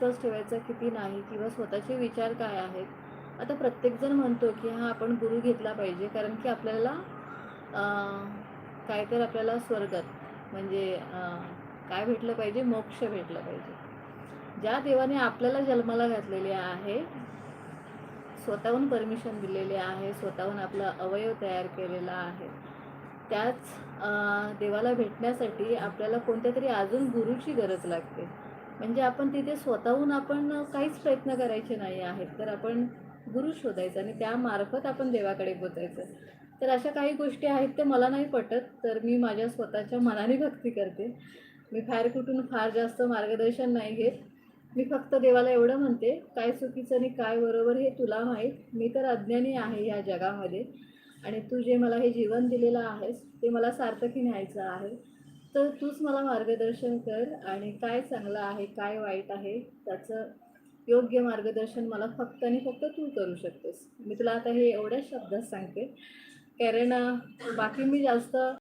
विश्वास ठेवायचा किती नाही किंवा स्वतःचे विचार काय आहेत? आता प्रत्येकजण म्हणतो की हा आपण गुरु घेतला पाहिजे कारण की आपल्याला काय तर आपल्याला स्वर्गात म्हणजे काय भेटलं पाहिजे? मोक्ष भेटलं पाहिजे. ज्या देवाने आपल्याला जन्माला घातलेले आहे स्वतःहून परमिशन दिलेले आहे स्वतःहून आपला अवयव तयार केलेला आहे त्याच देवाला भेटण्यासाठी आपल्याला कोणत्या तरी अजून गुरुची गरज लागते. म्हणजे आपण तिथे स्वतःहून आपण काहीच प्रयत्न करायचे नाही आहेत. तर आपण गुरु शोधायचा आणि त्यामार्फत आपण देवाकडे पोचायचं. तर अशा काही गोष्टी आहेत त्या मला नाही पटत तर मी माझ्या स्वतःच्या मनाने भक्ती करते. मी फार कुठून फार जास्त मार्गदर्शन नाही घेत. मी फक्त देवाला एवढं म्हणते काय चुकीचं आणि काय बरोबर हे तुला माहीत. मी तर अज्ञानी आहे ह्या जगामध्ये. आणि तू जे मला हे जीवन दिलेलं आहेस ते मला सार्थकी न्यायचं आहे. तर तूच मला मार्गदर्शन कर आणि काय चांगलं आहे काय वाईट आहे त्याचं योग्य मार्गदर्शन मला फक्त आणि फक्त तू करू शकतेस. मी तुला आता हे एवढ्याच शब्दात सांगते. कारण बाकी मी जास्त